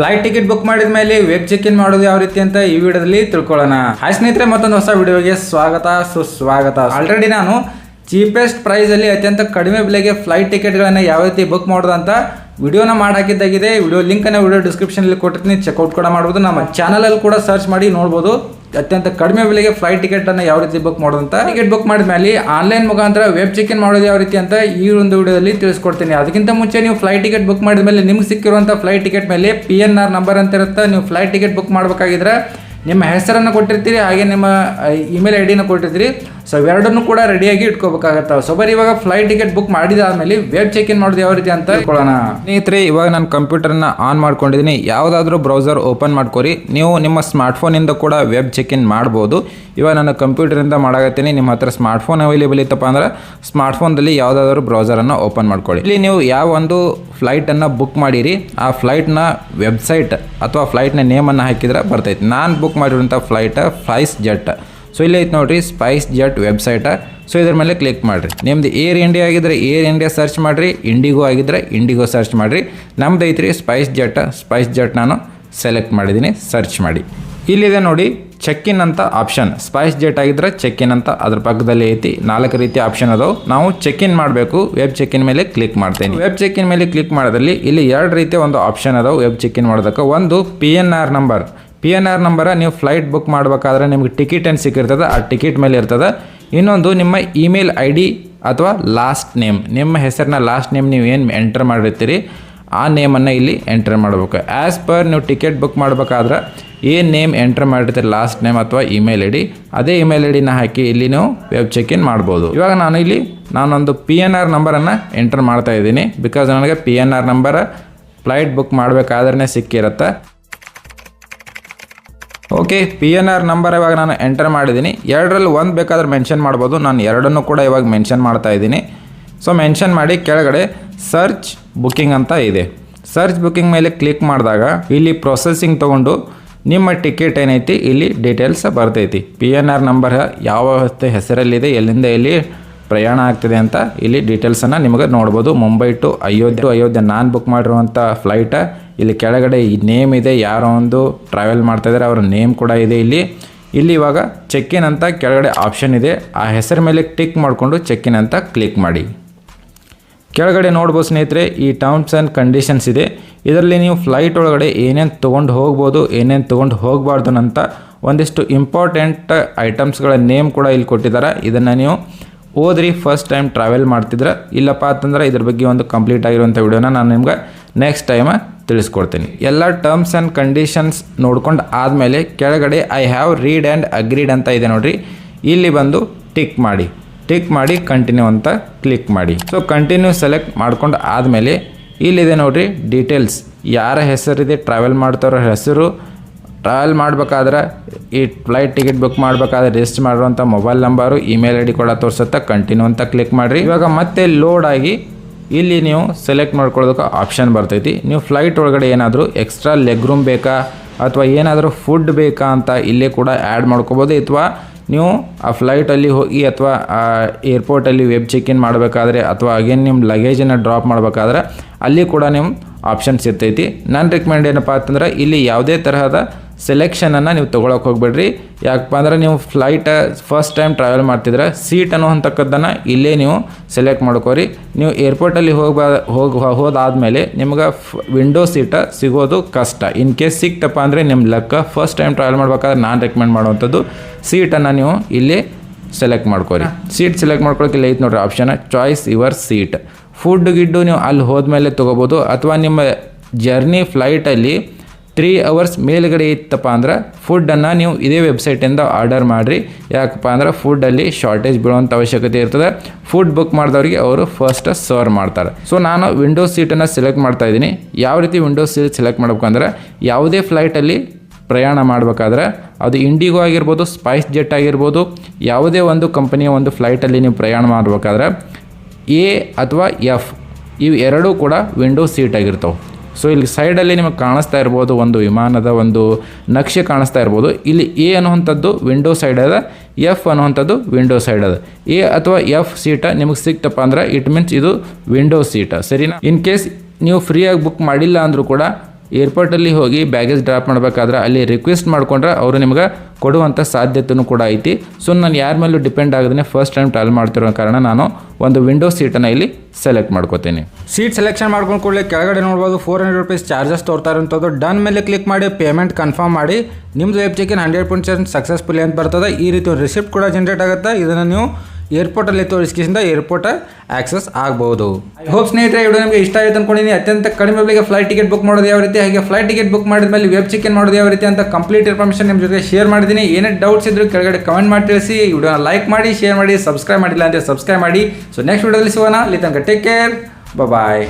Flight ticket book ಮಾಡಿದ ಮೇಲೆ web check ಇನ್ ಮಾಡೋದು ಯಾವ ರೀತಿ ಅಂತ ಈ ವಿಡಿಯೋದಲ್ಲಿ ತಿಳ್ಕೊಳ್ಳೋಣ. ಹಾಯ್ ಸ್ನೇಹಿತರೆ, ಮತ್ತೊಂದು ಹೊಸ ವಿಡಿಯೋಗೆ ಸ್ವಾಗತ, ಸುಸ್ವಾಗತ. ಆಲ್ರೆಡಿ ನಾನು ಚೀಪೆಸ್ಟ್ ಪ್ರೈಸಲ್ಲಿ ಅತ್ಯಂತ ಕಡಿಮೆ ಬೆಲೆಗೆ ಫ್ಲೈಟ್ ಟಿಕೆಟ್ಗಳನ್ನು ಯಾವ ರೀತಿ ಬುಕ್ ಮಾಡೋದು ಅಂತ ವಿಡಿಯೋನ ಮಾಡಾಕಿದ್ದಾಗಿದೆ. ವಿಡಿಯೋ ವಿಡಿಯೋ ಲಿಂಕನ್ನು ವಿಡಿಯೋ ಡಿಸ್ಕ್ರಿಪ್ಷನಲ್ಲಿ ಕೊಟ್ಟಿರ್ತೀನಿ. ಚೆಕ್ಔಟ್ ಕೂಡ ಮಾಡ್ಬೋದು. ನಮ್ಮ ಚಾನಲಲ್ಲಿ ಕೂಡ ಸರ್ಚ್ ಮಾಡಿ ನೋಡ್ಬೋದು. ಅತ್ಯಂತ ಕಡಿಮೆ ಬೆಲೆಗೆ ಫ್ಲೈಟ್ ಟಿಕೆಟ್ ಅನ್ನು ಯಾವ ರೀತಿ ಬುಕ್ ಮಾಡೋದಂತ ಟಿಕೆಟ್ ಬುಕ್ ಮಾಡಿದ ಮೇಲೆ ಆನ್ಲೈನ್ ಮುಖಾಂತರ ವೆಬ್ ಚೆಕ್ ಇನ್ ಮಾಡೋದು ಯಾವ ರೀತಿ ಅಂತ ಈ ಒಂದು ವಿಡಿಯೋದಲ್ಲಿ ತಿಳಿಸ್ಕೊಡ್ತೀನಿ. ಅದಕ್ಕಿಂತ ಮುಂಚೆ ನೀವು ಫ್ಲೈಟ್ ಟಿಕೆಟ್ ಬುಕ್ ಮಾಡಿದ ಮೇಲೆ ನಿಮ್ಗೆ ಸಿಕ್ಕಿರುವಂಥ ಫ್ಲೈಟ್ ಟಿಕೆಟ್ ಮೇಲೆ ಪಿ ಎನ್ ಆರ್ ನಂಬರ್ ಅಂತ ಇರುತ್ತೆ. ನೀವು ಫ್ಲೈಟ್ ಟಿಕೆಟ್ ಬುಕ್ ಮಾಡಬೇಕಾಗಿದ್ರೆ ನಿಮ್ಮ ಹೆಸರನ್ನು ಕೊಟ್ಟಿರ್ತೀರಿ, ಹಾಗೆ ನಿಮ್ಮ ಇಮೇಲ್ ಐ ಡಿನ ಕೊಟ್ಟಿರ್ತೀರಿ. ಸೊ ಇವೆರಡನ್ನು ಕೂಡ ರೆಡಿಯಾಗಿ ಇಟ್ಕೋಬೇಕಾಗತ್ತೆ. ಸೊ ಬರೀ ಇವಾಗ ಫ್ಲೈಟ್ ಟಿಕೆಟ್ ಬುಕ್ ಮಾಡಿದ ಮಾಡಿದಾದ್ಮೇಲೆ ವೆಬ್ ಚೆಕ್ ಇನ್ ಮಾಡೋದು ಯಾವ ರೀತಿ ಅಂತ ಹೇಳ್ಕೊಳ್ಳೋಣ ಸ್ನೇಹಿತರೆ, ಇವಾಗ ನಾನು ಕಂಪ್ಯೂಟರ್ನ ಆನ್ ಮಾಡ್ಕೊಂಡಿದ್ದೀನಿ. ಯಾವುದಾದ್ರೂ ಬ್ರೌಸರ್ ಓಪನ್ ಮಾಡ್ಕೊರಿ. ನೀವು ನಿಮ್ಮ ಸ್ಮಾರ್ಟ್ಫೋನಿಂದ ಕೂಡ ವೆಬ್ ಚೆಕ್ ಇನ್ ಮಾಡ್ಬೋದು. ಇವಾಗ ನಾನು ಕಂಪ್ಯೂಟರಿಂದ ಮಾಡಾಕತ್ತೀನಿ. ನಿಮ್ಮ ಹತ್ರ ಸ್ಮಾರ್ಟ್ಫೋನ್ ಅವೈಲೇಬಲ್ ಇತ್ತಪ್ಪ ಅಂದ್ರೆ ಸ್ಮಾರ್ಟ್ಫೋನ್ದಲ್ಲಿ ಯಾವುದಾದ್ರೂ ಬ್ರೌಸರನ್ನು ಓಪನ್ ಮಾಡ್ಕೊಳ್ಳಿ. ಇಲ್ಲಿ ನೀವು ಯಾವ ಒಂದು ಫ್ಲೈಟನ್ನು ಬುಕ್ ಮಾಡಿರಿ, ಆ ಫ್ಲೈಟ್ನ ವೆಬ್ಸೈಟ್ ಅಥವಾ ಫ್ಲೈಟ್ನ ನೇಮನ್ನು ಹಾಕಿದ್ರೆ ಬರ್ತೈತೆ. ನಾನು ಮಾಡಿರುವಂಥ ಫ್ಲೈಟ್ ಫ್ಲೈಸ್ ಜೆಟ್ ಸೊ ಇಲ್ಲಿ ಐತೆ ನೋಡಿರಿ ಸ್ಪೈಸ್ ಜೆಟ್ ವೆಬ್ಸೈಟ ಸೊ ಇದ್ರ ಮೇಲೆ ಕ್ಲಿಕ್ ಮಾಡಿರಿ. ನಿಮ್ದು ಏರ್ ಇಂಡಿಯಾ ಆಗಿದ್ರೆ ಏರ್ ಇಂಡಿಯಾ ಸರ್ಚ್ ಮಾಡಿರಿ ಇಂಡಿಗೋ ಆಗಿದ್ರೆ ಇಂಡಿಗೋ ಸರ್ಚ್ ಮಾಡಿರಿ. ನಮ್ದು ಐತ್ರಿ ಸ್ಪೈಸ್ ಜೆಟ್ ಸ್ಪೈಸ್ ಜೆಟ್ ನಾನು ಸೆಲೆಕ್ಟ್ ಮಾಡಿದ್ದೀನಿ ಸರ್ಚ್ ಮಾಡಿ. ಇಲ್ಲಿದೆ ನೋಡಿ ಚೆಕ್ ಇನ್ ಅಂತ ಆಪ್ಷನ್ ಸ್ಪೈಸ್ ಜೆಟ್ ಆಗಿದ್ರೆ ಚೆಕ್ ಇನ್ ಅಂತ ಅದ್ರ ಪಕ್ಕದಲ್ಲಿ ಐತಿ. ನಾಲ್ಕು ರೀತಿ ಆಪ್ಷನ್ ಅದಾವೆ. ನಾವು ಚೆಕ್ ಇನ್ ಮಾಡಬೇಕು ವೆಬ್ ಚೆಕ್ ಇನ್ ಮೇಲೆ ಕ್ಲಿಕ್ ಮಾಡ್ತೇನೆ. ವೆಬ್ ಚೆಕ್ ಇನ್ ಮೇಲೆ ಕ್ಲಿಕ್ ಮಾಡಿದಲ್ಲಿ ಇಲ್ಲಿ ಎರಡು ರೀತಿಯ ಒಂದು ಆಪ್ಷನ್ ಅದಾವೆ. ವೆಬ್ ಚೆಕ್ ಇನ್ ಮಾಡೋದಕ್ಕೆ. ಒಂದು P N R number P N R number ನೀವು ಫ್ಲೈಟ್ ಬುಕ್ ಮಾಡಬೇಕಾದ್ರೆ ನಿಮ್ಗೆ ಟಿಕೆಟ್ ಏನು ಸಿಕ್ಕಿರ್ತದೆ, ಆ ಟಿಕೆಟ್ ಮೇಲೆ ಇರ್ತದೆ. ಇನ್ನೊಂದು ನಿಮ್ಮ ಇಮೇಲ್ ಐ ಡಿ ಅಥವಾ ಲಾಸ್ಟ್ ನೇಮ್ ನಿಮ್ಮ ಹೆಸರಿನ ಲಾಸ್ಟ್ ನೇಮ್ ನೀವು ಏನು ಎಂಟರ್ ಮಾಡಿರ್ತೀರಿ, ಆ ನೇಮನ್ನು ಇಲ್ಲಿ ಎಂಟರ್ ಮಾಡಬೇಕು. ಆ್ಯಸ್ ಪರ್ ನೀವು ಟಿಕೆಟ್ ಬುಕ್ ಮಾಡಬೇಕಾದ್ರೆ ಏನು ನೇಮ್ ಎಂಟರ್ ಮಾಡಿರ್ತೀರಿ ಲಾಸ್ಟ್ ನೇಮ್ ಅಥವಾ ಇಮೇಲ್ ಐ ಡಿ ಅದೇ ಇಮೇಲ್ ಐ ಡಿನ ಹಾಕಿ ಇಲ್ಲಿ ನೀವು ವೆಬ್ ಚೆಕ್ ಇನ್ ಮಾಡ್ಬೋದು. ಇವಾಗ ನಾನು ಇಲ್ಲಿ, ನಾನೊಂದು ಪಿ ಎನ್ ಆರ್ ನಂಬರನ್ನು ಎಂಟರ್ ಮಾಡ್ತಾ ಇದ್ದೀನಿ. ಬಿಕಾಸ್ ನನಗೆ P N R number flight book ಮಾಡಬೇಕಾದ್ರೆ ಸಿಕ್ಕಿರುತ್ತೆ. Okay P N R number ಇವಾಗ ನಾನು ಎಂಟರ್ ಮಾಡಿದ್ದೀನಿ. ಎರಡರಲ್ಲಿ ಒಂದು ಬೇಕಾದ್ರೆ ಮೆನ್ಷನ್ ಮಾಡ್ಬೋದು. ನಾನು ಎರಡನ್ನೂ ಕೂಡ ಇವಾಗ ಮೆನ್ಷನ್ ಮಾಡ್ತಾ ಇದ್ದೀನಿ. ಸೊ ಮೆನ್ಷನ್ ಮಾಡಿ ಕೆಳಗಡೆ ಸರ್ಚ್ ಬುಕ್ಕಿಂಗ್ ಅಂತ ಇದೆ. ಸರ್ಚ್ ಬುಕ್ಕಿಂಗ್ ಮೇಲೆ ಕ್ಲಿಕ್ ಮಾಡಿದಾಗ ಇಲ್ಲಿ ಪ್ರೊಸೆಸಿಂಗ್ ತೊಗೊಂಡು ನಿಮ್ಮ ಟಿಕೆಟ್ ಏನೈತಿ, ಇಲ್ಲಿ ಡೀಟೇಲ್ಸ್ ಬರ್ತೈತಿ. ಪಿ ಎನ್ ಆರ್ ನಂಬರ್ ಯಾವ ಹೆಸರಲ್ಲಿದೆ, ಎಲ್ಲಿಂದ ಎಲ್ಲಿ ಪ್ರಯಾಣ ಆಗ್ತಿದೆ ಅಂತ ಇಲ್ಲಿ ಡೀಟೇಲ್ಸನ್ನು ನಿಮಗೆ ನೋಡ್ಬೋದು. ಮುಂಬೈ ಟು ಅಯೋಧ್ಯೆ ಅಯೋಧ್ಯೆ ನಾನು ಬುಕ್ ಮಾಡಿರುವಂಥ ಫ್ಲೈಟ ಇಲ್ಲಿ ಕೆಳಗಡೆ ಈ ನೇಮ್ ಇದೆ, ಯಾರೋ ಒಂದು ಟ್ರಾವೆಲ್ ಮಾಡ್ತಾ ಇದ್ದಾರೆ ಅವರ ನೇಮ್ ಕೂಡ ಇದೆ ಇಲ್ಲಿ. ಇಲ್ಲಿ ಇವಾಗ ಚೆಕ್ ಇನ್ ಅಂತ ಕೆಳಗಡೆ ಆಪ್ಷನ್ ಇದೆ. ಆ ಹೆಸರ ಮೇಲೆ ಟಿಕ್ ಮಾಡಿಕೊಂಡು ಚೆಕ್ ಇನ್ ಅಂತ ಕ್ಲಿಕ್ ಮಾಡಿ. ಕೆಳಗಡೆ ನೋಡ್ಬೋದು ಸ್ನೇಹಿತರೆ, ಈ ಟರ್ಮ್ಸ್ ಆ್ಯಂಡ್ ಕಂಡೀಷನ್ಸ್ ಇದೆ. ಇದರಲ್ಲಿ ನೀವು ಫ್ಲೈಟ್ ಒಳಗಡೆ ಏನೇನು ತೊಗೊಂಡು ಹೋಗ್ಬೋದು, ಏನೇನು ತೊಗೊಂಡು ಹೋಗಬಾರ್ದು ಅಂತ ಒಂದಿಷ್ಟು ಇಂಪಾರ್ಟೆಂಟ್ ಐಟಮ್ಸ್ಗಳ ನೇಮ್ ಕೂಡ ಇಲ್ಲಿ ಕೊಟ್ಟಿದ್ದಾರೆ. ಇದನ್ನು ನೀವು ಓದ್ರಿ ಫಸ್ಟ್ ಟೈಮ್ ಟ್ರಾವೆಲ್ ಮಾಡ್ತಿದ್ರೆ. ಇಲ್ಲಪ್ಪ ಅಂತಂದ್ರೆ ಇದ್ರ ಬಗ್ಗೆ ಒಂದು ಕಂಪ್ಲೀಟ್ ಆಗಿರುವಂಥ ವಿಡಿಯೋನ ನಾನು ನಿಮ್ಗೆ ನೆಕ್ಸ್ಟ್ ಟೈಮ್ ತಿಳಿಸ್ಕೊಡ್ತೀನಿ. ಎಲ್ಲ ಟರ್ಮ್ಸ್ ಆ್ಯಂಡ್ ಕಂಡೀಷನ್ಸ್ ನೋಡ್ಕೊಂಡು ಆದಮೇಲೆ ಕೆಳಗಡೆ I have read and agreed ಅಂತ ಇದೆ ನೋಡಿರಿ. ಇಲ್ಲಿ ಬಂದು ಟಿಕ್ ಮಾಡಿ. ಟಿಕ್ ಮಾಡಿ ಕಂಟಿನ್ಯೂ ಅಂತ ಕ್ಲಿಕ್ ಮಾಡಿ. ಸೊ ಕಂಟಿನ್ಯೂ ಸೆಲೆಕ್ಟ್ ಮಾಡ್ಕೊಂಡು ಆದಮೇಲೆ ಇಲ್ಲಿದೆ ನೋಡಿರಿ ಡೀಟೇಲ್ಸ್ ಯಾರ ಹೆಸರಿದೆ ಟ್ರಾವೆಲ್ ಮಾಡ್ತಾರೋ ಹೆಸರು. ಟ್ರಾವೆಲ್ ಮಾಡ್ಬೇಕಾದ್ರೆ ಈ ಫ್ಲೈಟ್ ಟಿಕೆಟ್ ಬುಕ್ ಮಾಡಬೇಕಾದ್ರೆ ರಿಜಿಸ್ಟ್ ಮಾಡಿರುವಂಥ mobile number email I D ಕೂಡ ತೋರಿಸುತ್ತೆ ಕಂಟಿನ್ಯೂ ಅಂತ ಕ್ಲಿಕ್ ಮಾಡಿರಿ. ಇವಾಗ ಮತ್ತೆ ಲೋಡ್ ಆಗಿ ಇಲ್ಲಿ ನೀವು ಸೆಲೆಕ್ಟ್ ಮಾಡ್ಕೊಳ್ಳೋದಕ್ಕೆ ಆಪ್ಷನ್ ಬರ್ತೈತಿ. ನೀವು ಫ್ಲೈಟ್ ಒಳಗಡೆ ಏನಾದರೂ ಎಕ್ಸ್ಟ್ರಾ ಲೆಗ್ ರೂಮ್ ಬೇಕಾ? ಅಥವಾ ಏನಾದರೂ ಫುಡ್ ಬೇಕಾ ಅಂತ ಇಲ್ಲೇ ಕೂಡ ಆ್ಯಡ್ ಮಾಡ್ಕೋಬೋದು. ಅಥವಾ ನೀವು ಆ ಫ್ಲೈಟಲ್ಲಿ ಹೋಗಿ ಅಥವಾ, ಆ ಏರ್ಪೋರ್ಟಲ್ಲಿ ವೆಬ್ ಚೆಕ್ ಇನ್ ಮಾಡಬೇಕಾದ್ರೆ ಅಥವಾ ಅಗೇನ್ ನಿಮ್ಮ ಲಗೇಜನ್ನು ಡ್ರಾಪ್ ಮಾಡಬೇಕಾದ್ರೆ ಅಲ್ಲಿ ಕೂಡ ನಿಮ್ಮ ಆಪ್ಷನ್ಸ್ ಇರ್ತೈತಿ. ನನ್ನ ರೆಕಮೆಂಡ್ ಏನಪ್ಪ ಅಂತಂದ್ರೆ ಇಲ್ಲಿ ಯಾವುದೇ ತರಹದ ಸೆಲೆಕ್ಷನನ್ನು ನೀವು ತೊಗೊಳಕ್ಕೆ ಹೋಗ್ಬೇಡ್ರಿ. ಯಾಕಪ್ಪ ಅಂದ್ರೆ ನೀವು ಫ್ಲೈಟ್ ಫಸ್ಟ್ ಟೈಮ್ ಟ್ರಾವೆಲ್ ಮಾಡ್ತಿದ್ರೆ ಸೀಟ್ ಅನ್ನುವಂಥಕ್ಕದ್ದನ್ನು ಇಲ್ಲೇ ನೀವು ಸೆಲೆಕ್ಟ್ ಮಾಡ್ಕೋರಿ. ನೀವು ಏರ್ಪೋರ್ಟಲ್ಲಿ ಹೋಗ್ಬಾ ಹೋಗಿ ಹೋದಾದಮೇಲೆ ನಿಮ್ಗೆ ವಿಂಡೋ ಸೀಟ ಸಿಗೋದು ಕಷ್ಟ. ಇನ್ ಕೇಸ್ ಸಿಕ್ತಪ್ಪ ಅಂದರೆ ನಿಮ್ಮ ಲೆಕ್ಕ ಫಸ್ಟ್ ಟೈಮ್ ಟ್ರಾವೆಲ್ ಮಾಡ್ಬೇಕಾದ್ರೆ ನಾನು ರೆಕಮೆಂಡ್ ಮಾಡುವಂಥದ್ದು. ಸೀಟನ್ನು ನೀವು ಇಲ್ಲಿ ಸೆಲೆಕ್ಟ್ ಮಾಡ್ಕೊರಿ. ಸೀಟ್ ಸೆಲೆಕ್ಟ್ ಮಾಡ್ಕೊಳಕ್ಕೆ ಇಲ್ಲಿ ಐತೆ ನೋಡ್ರಿ option choice your seat food ಗಿಡ್ಡು ನೀವು ಅಲ್ಲಿ ಹೋದ್ಮೇಲೆ ತೊಗೋಬೋದು. ಅಥವಾ ನಿಮ್ಮ ಜರ್ನಿ ಫ್ಲೈಟಲ್ಲಿ ತ್ರೀ ಅವರ್ಸ್ ಮೇಲುಗಡೆ ಇತ್ತಪ್ಪ ಅಂದ್ರೆ ಫುಡ್ಡನ್ನು ನೀವು ಇದೇ ವೆಬ್ಸೈಟಿಂದ ಆರ್ಡರ್ ಮಾಡಿರಿ. ಯಾಕಪ್ಪ ಅಂದ್ರೆ ಫುಡ್ಡಲ್ಲಿ ಶಾರ್ಟೇಜ್ ಬೀಳುವಂಥ ಅವಶ್ಯಕತೆ ಇರ್ತದೆ. ಫುಡ್ ಬುಕ್ ಮಾಡಿದವ್ರಿಗೆ ಅವರು ಫಸ್ಟ್ ಸರ್ವ್ ಮಾಡ್ತಾರೆ. ಸೊ ನಾನು ವಿಂಡೋ ಸೀಟನ್ನು ಸೆಲೆಕ್ಟ್ ಮಾಡ್ತಾ ಇದ್ದೀನಿ. ಯಾವ ರೀತಿ ವಿಂಡೋ ಸೀಟ್ ಸೆಲೆಕ್ಟ್ ಮಾಡ್ಬೇಕಂದ್ರೆ ಯಾವುದೇ ಫ್ಲೈಟಲ್ಲಿ ಪ್ರಯಾಣ ಮಾಡಬೇಕಾದ್ರೆ ಅದು ಇಂಡಿಗೋ ಆಗಿರ್ಬೋದು ಸ್ಪೈಸ್ ಜೆಟ್ ಆಗಿರ್ಬೋದು, ಯಾವುದೇ ಒಂದು ಕಂಪನಿಯ ಒಂದು ಫ್ಲೈಟಲ್ಲಿ ನೀವು ಪ್ರಯಾಣ ಮಾಡಬೇಕಾದ್ರೆ ಎ ಅಥವಾ ಎಫ್ ಇವು ಎರಡೂ ಕೂಡ ವಿಂಡೋ ಸೀಟ್ ಆಗಿರ್ತವೆ. ಸೊ ಇಲ್ಲಿ ಸೈಡಲ್ಲಿ ನಿಮಗೆ ಕಾಣಿಸ್ತಾ ಇರ್ಬೋದು ಒಂದು ವಿಮಾನದ ಒಂದು ನಕ್ಷೆ ಕಾಣಿಸ್ತಾ ಇರ್ಬೋದು. ಇಲ್ಲಿ ಎ ಅನ್ನುವಂಥದ್ದು ವಿಂಡೋ ಸೈಡ್ ಅದ ಎಫ್ ಅನ್ನುವಂಥದ್ದು ವಿಂಡೋ ಸೈಡ್ ಅದ. ಎ ಅಥವಾ ಎಫ್ ಸೀಟ ನಿಮಗೆ ಸಿಕ್ತಪ್ಪ ಅಂದ್ರೆ ಇಟ್ ಮೀನ್ಸ್ ಇದು ವಿಂಡೋ ಸೀಟ ಸರಿನಾ? ಇನ್ ಕೇಸ್ ನೀವು ಫ್ರೀಯಾಗಿ ಬುಕ್ ಮಾಡಿಲ್ಲ ಅಂದರೂ ಕೂಡ ಏರ್ಪೋರ್ಟಲ್ಲಿ ಹೋಗಿ ಬ್ಯಾಗೇಜ್ ಡ್ರಾಪ್ ಮಾಡಬೇಕಾದ್ರೆ ಅಲ್ಲಿ ರಿಕ್ವೆಸ್ಟ್ ಮಾಡ್ಕೊಂಡ್ರೆ ಅವರು ನಿಮ್ಗೆ ಕೊಡುವಂಥ ಸಾಧ್ಯತೆಯೂ ಕೂಡ ಐತಿ. ಸೊ ನಾನು ಯಾರ ಮೇಲೂ ಡಿಪೆಂಡ್ ಆಗದೇ ಫಸ್ಟ್ ಟೈಮ್ ಟ್ರಾವೆಲ್ ಮಾಡ್ತಿರೋ ಕಾರಣ ನಾನು ಒಂದು ವಿಂಡೋ ಸೀಟನ್ನು ಇಲ್ಲಿ ಸೆಲೆಕ್ಟ್ ಮಾಡ್ಕೋತೀನಿ. ಸೀಟ್ ಸೆಲೆಕ್ಷನ್ ಮಾಡ್ಕೊಂಡು ಕೂಡಲೇ ಕೆಳಗಡೆ ನೋಡ್ಬೋದು ಫೋರ್ ಹಂಡ್ರೆಡ್ ರುಪೀಸ್ ಚಾರ್ಜಸ್ ತೋರ್ತಾರಂಥದ್ದು ಡನ್ ಮೇಲೆ ಕ್ಲಿಕ್ ಮಾಡಿ ಪೇಮೆಂಟ್ ಕನ್ಫರ್ಮ್ ಮಾಡಿ. ನಿಮ್ಮದು web check in hundred percent successfully ಅಂತ ಬರ್ತದೆ. ಈ ರೀತಿ ರಿಸಿಪ್ಟ್ ಕೂಡ ಜನ್ರೇಟ್ ಆಗುತ್ತೆ. ಇದನ್ನು ನೀವು ಏರ್ಪೋರ್ಟಲ್ಲಿ ತೋರಿಸ್ಕಿಂದ ಏರ್ಪೋರ್ಟ್ ಆಕ್ಸೆಸ್ ಆಗ್ಬೋದು ಐ ಹೋಪ್ ಸ್ನೇಹಿತರೆ ವಿಡಿಯೋ ನಿಮಗೆ ಇಷ್ಟ ಆಯ್ತು ಅನ್ಕೊಂಡಿದ್ದೀನಿ. ಅತ್ಯಂತ ಕಡಿಮೆ ಬೆಲೆಗೆ ಫ್ಲೈಟ್ ಟಿಕೆಟ್ ಬುಕ್ ಮಾಡೋದು ಯಾವ ರೀತಿ, ಹಾಗೆ ಫ್ಲೈಟ್ ಟಿಕೆಟ್ ಬುಕ್ ಮಾಡಿದ ಮೇಲೆ ವೆಬ್ ಚಿಕನ್ ಮಾಡೋದು ಯಾವ ರೀತಿ ಅಂತ ಕಂಪ್ಲೀಟ್ ಇನ್ಫಾರ್ಮೇಷನ್ ನಿಮ್ಮ ಜೊತೆ ಶೇರ್ ಮಾಡಿದ್ದೀನಿ. ಏನೇ ಡೌಟ್ಸ್ ಇದ್ರು ಕೆಳಗಡೆ ಕಮೆಂಟ್ ಮಾಡಿ ತಿಳಿಸಿ. ವಿಡಿಯೋನ ಲೈಕ್ ಮಾಡಿ, ಶೇರ್ ಮಾಡಿ, ಸಬ್ಸ್ಕ್ರೈಬ್ ಮಾಡಿಲ್ಲ ಅಂದರೆ ಸಬ್ಸ್ಕ್ರೈಬ್ ಮಾಡಿ. ಸೊ ನೆಕ್ಸ್ಟ್ ವಿಡಿಯೋದಲ್ಲಿ ಸಿಗೋಣ. ಅಲ್ಲಿ ತನಕ ಟೇಕ್ ಕೇರ್ ಬಾಯ್